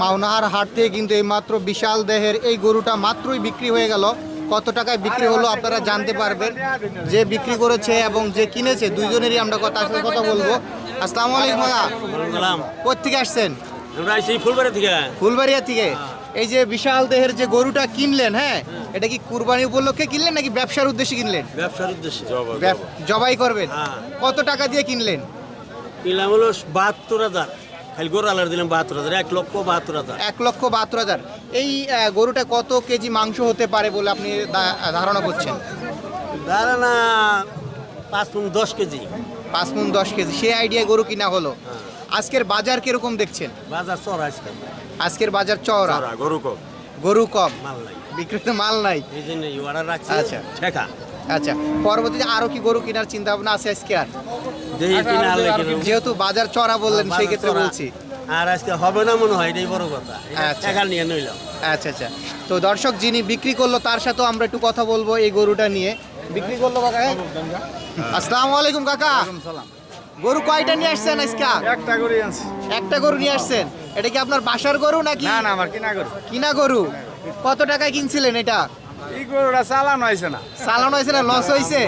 মাওনাহার হাট থেকে কিন্তু এই মাত্র বিশাল দেহের এই গরুটা মাত্রই বিক্রি হয়ে গেল। কত টাকায় বিক্রি হলো আপনারা জানতে পারবেন। যে বিক্রি করেছে এবং যে কিনেছে দুইজনেরই আমরা কথা আসলে কথা বলব। আসসালামু আলাইকুম সালাম কোথেকে আসছেন? থেকে। ফুলবাড়িয়া থেকে। এই যে বিশাল দেহের যে গরুটা কিনলেন হ্যাঁ এটা কি কুরবানি উপলক্ষে কিনলেন নাকি ব্যবসার উদ্দেশ্যে কিনলেন? ব্যবসার উদ্দেশ্যে। জবাই করবেন। হ্যাঁ। কত টাকা দিয়ে কিনলেন? কিনলাম হলো বাহাত্তর হাজার। খালি গরু আলার দিলাম বাহাত্তর হাজার এক লক্ষ বাহাত্তর হাজার। এক লক্ষ বাহাত্তর হাজার। এই গরুটা কত কেজি মাংস হতে পারে বলে আপনি ধারণা করছেন? ধারণা পাঁচ পনেরো দশ কেজি। পাঁচ মন দশ কেজি। সেই আইডিয়া গরু কিনা হলো। হ্যাঁ। আজকের বাজার কীরকম দেখছেন? বাজার চড়া আজকে। আজকের বাজার চড়া গরু কম। গরু কম। মাল নাই। বিক্রিত মাল নাই। এই জন্য আচ্ছা। ঠেকা। আচ্ছা পরবর্তীতে আরও কি গরু কেনার চিন্তা ভাবনা আছে আজকে আর? কিনা যেহেতু বাজার চড়া বললেন সেই ক্ষেত্রে বলছি। আর আজকে হবে না মনে হয় এটাই বড় কথা। আচ্ছা। নিয়ে নইলাম আচ্ছা আচ্ছা। তো দর্শক যিনি বিক্রি করল তার সাথেও আমরা একটু কথা বলব এই গরুটা নিয়ে। বিক্রি করল কাকা? আসসালামু আলাইকুম কাকা। গরু কয়টা নিয়ে আসছেন আজকে? একটা গরু আনছি। একটা গরু নিয়ে আসছেন। এটা কি আপনার বাসার গরু নাকি? না না আমার কিনা করে কিনা গরু। কত টাকায় কিনছিলেন এটা? এই গরুটা চালানো হয়েছে না। চালানো হয়েছে না লস হয়েছে?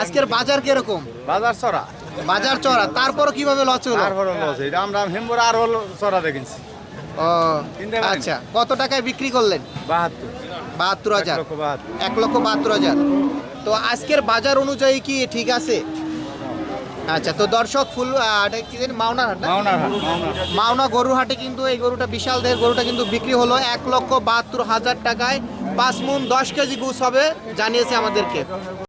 আজকের বাজার কীরকম? বাজার চড়া। বাজার চড়া। তারপরও কীভাবে লস হলো? তারপরে লস এটা আমরা হেম্বর আর হলো চড়া দেখিনছি ও আচ্ছা কত টাকায় বিক্রি করলেন? বাহাত্তর। বাহাত্তর হাজার। এক লক্ষ বাহাত্তর। হাজার। তো আজকের বাজার অনুযায়ী কি ঠিক আছে? আচ্ছা তো দর্শক ফুল এটা কি জানি মাওনার হাট। মাওনা গরু হাটে কিন্তু এই গরুটা বিশাল দেহের গরুটা কিন্তু বিক্রি হলো। এক লক্ষ বাহাত্তর হাজার টাকায় পাঁচ মুন দশ কেজি গুছ হবে জানিয়েছে আমাদেরকে।